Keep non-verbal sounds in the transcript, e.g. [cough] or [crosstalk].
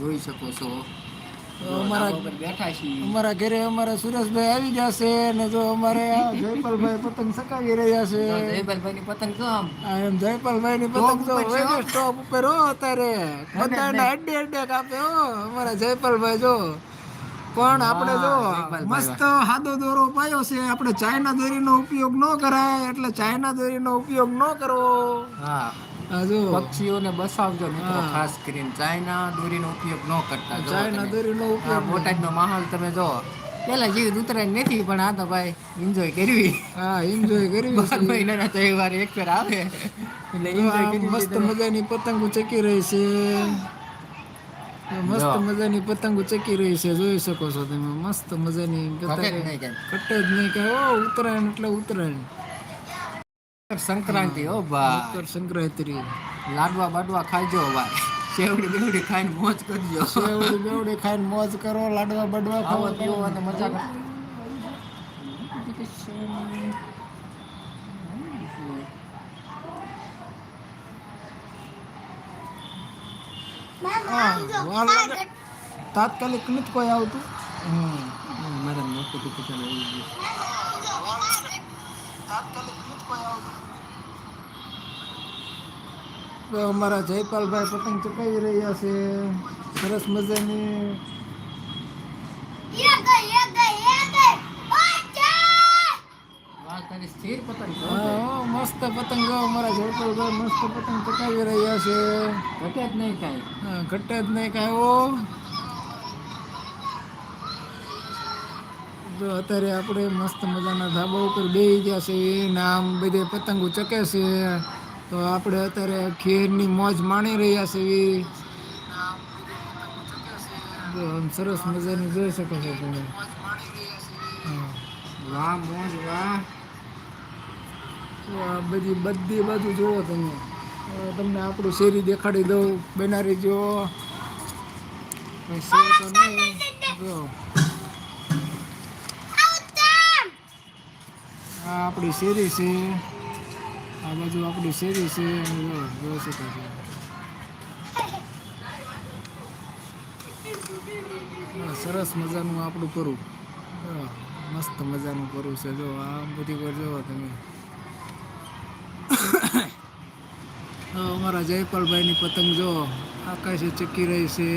જોઈ શકો છો. અમારા- બેઠા છીએ. અમારા ઘરે અમારા સુરેશભાઈ આવી જશે ને જો અમારે [laughs] જયપાલભાઈ પતંગ સકાવી રહ્યા છે. જયપાલભાઈની પતંગ આમ. એમ જયપાલભાઈ ની પતંગ તો સ્ટોપ ઉપર હો અત્યારે. બધાને અડ્ડે અડ્ડે કાપે હો. અમારા જયપાલભાઈ જો. પણ આપણે જો મસ્ત હાદો દોરો પાયો છે. આપણે ચાઇના દોરીનો ઉપયોગ ન કરાય. એટલે ચાઇના દોરીનો ઉપયોગ ન કરવો હા. પક્ષીઓને બસાવજો મિત્રો ખાસ કરીને ચાઇના દોરીનો ઉપયોગ ન કરતા. ચાઇના. દોરીનો ઉપયોગ બોટાદનો માહોલ તમે જો પેલા જેવી ઉતરાય નથી પણ આ તો ભાઈ એન્જોય કરવી. હા એન્જોય કરવી બાર મહિનાના તહેવાર એક ફેર આવે. એટલે એન્જોય કરી મસ્ત મજાની પતંગો ચકી રહી છે. મસ્ત મજાની પતંગો ચકી રહી છે જોઈ શકો છો તમે. મસ્ત મજાની પતંગ. કટે જ નહીં કે ઓ ઉત્તરાયણ એટલે ઉત્તરાયણ. સંક્રાંતિ હો ભાઈ. મકર સંક્રાંતિ. લાડવા બાડવા ખાજો ભાઈ. શેવડી બેવડી ખાઈને મોજ કરજો. સેવડી બેવડી ખાઈને મોજ કરો લાડવા બડવા ખાઓ ખાવા પીવો અને મજા કરો. હા, વાર લાગે. તાત્કાલિક નથી કોઈ આવતું? હમ. મારા નોટિફિકેશન આવી ગયું. તો અમારા જયપાલભાઈ પતંગ ચકાવી રહ્યા છે. સરસ મજાની. સ્થિર પતંગ મસ્ત પતંગ અમારા મસ્ત પતંગ ચકાવી રહ્યા છે. ઘટે જ નહીં કાંઈ. ઘટે જ નહીં કાંઈ હો. જો અત્યારે આપણે મસ્ત મજાના ધાબા ઉપર બેસી ગયા છે. ને આમ બધે પતંગો ચકે છે. તો આપણે અત્યારે ખીરની મોજ માણી રહ્યા છે. એ સરસ મજાની જોઈ શકો છો તમે. વાહ મોજ વાહ. તો આ બધી બધી બાજુ જુઓ તમે. તમને આપણું શેરી દેખાડી દઉં. બનારી જુઓ. શેર તો નહીં જો આ આપણી શેરી છે. આ બાજુ આપણી શેરી છે. જોઈ શકો છો. સરસ મજાનું આપણું કરું. મસ્ત મજાનું કરું છે. જો, આ બધી વાર જુઓ તમે. અમારા જયપાલભાઈની પતંગ જો, આકાશે ચકી રહી છે.